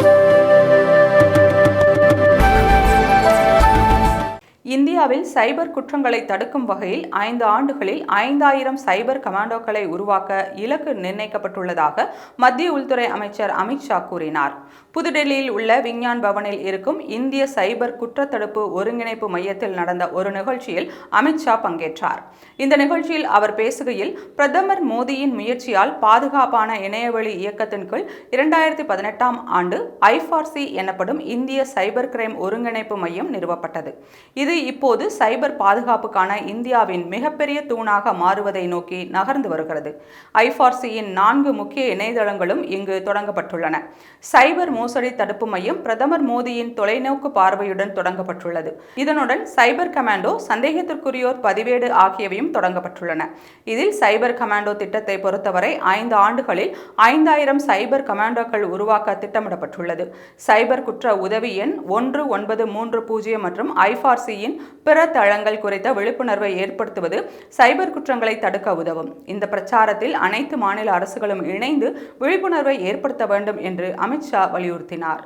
Thank you. இந்தியாவில் சைபர் குற்றங்களை தடுக்கும் வகையில் ஐந்து ஆண்டுகளில் ஐந்தாயிரம் சைபர் கமாண்டோக்களை உருவாக்க இலக்கு நிர்ணயிக்கப்பட்டுள்ளதாக மத்திய உள்துறை அமைச்சர் அமித்ஷா கூறினார். புதுடெல்லியில் உள்ள விஞ்ஞான் பவனில் இருக்கும் இந்திய சைபர் குற்றத்தடுப்பு ஒருங்கிணைப்பு மையத்தில் நடந்த ஒரு நிகழ்ச்சியில் அமித்ஷா பங்கேற்றார். இந்த நிகழ்ச்சியில் அவர் பேசுகையில் பிரதமர் மோடியின் முயற்சியால் பாதுகாப்பான இணையவழி இயக்கத்தின் கீழ் இரண்டாயிரத்தி பதினெட்டாம் ஆண்டு ஐஃபார்சி எனப்படும் இந்திய சைபர் கிரைம் ஒருங்கிணைப்பு மையம் நிறுவப்பட்டது. இது இப்போது சைபர் பாதுகாப்புக்கான இந்தியாவின் மிகப்பெரிய தூணாக மாறுவதை நோக்கி நகர்ந்து வருகிறது. ஐஃபார்சியின் நான்கு முக்கிய இணையதளங்களும் இங்கு தொடங்கப்பட்டுள்ளன. சைபர் மோசடி தடுப்பு மையம் பிரதமர் மோடியின் தொலைநோக்கு பார்வையுடன் தொடங்கப்பட்டுள்ளது. இதனுடன் சைபர் கமாண்டோ சந்தேகத்திற்குரியோர் பதிவேடு ஆகியவையும் தொடங்கப்பட்டுள்ளன. இதில் சைபர் கமாண்டோ திட்டத்தை பொறுத்தவரை ஐந்து ஆண்டுகளில் ஐந்தாயிரம் சைபர் கமாண்டோக்கள் உருவாக்க திட்டமிடப்பட்டுள்ளது. சைபர் குற்ற உதவி எண் ஒன்று ஒன்பது மூன்று பூஜ்ஜியம் மற்றும் ஐஃபார்சியின் பிற தளங்கள் குறித்த விழிப்புணர்வை ஏற்படுத்துவது சைபர் குற்றங்களை தடுக்க உதவும். இந்த பிரச்சாரத்தில் அனைத்து மாநில அரசுகளும் இணைந்து விழிப்புணர்வை ஏற்படுத்த வேண்டும் என்று அமித்ஷா வலியுறுத்தினார்.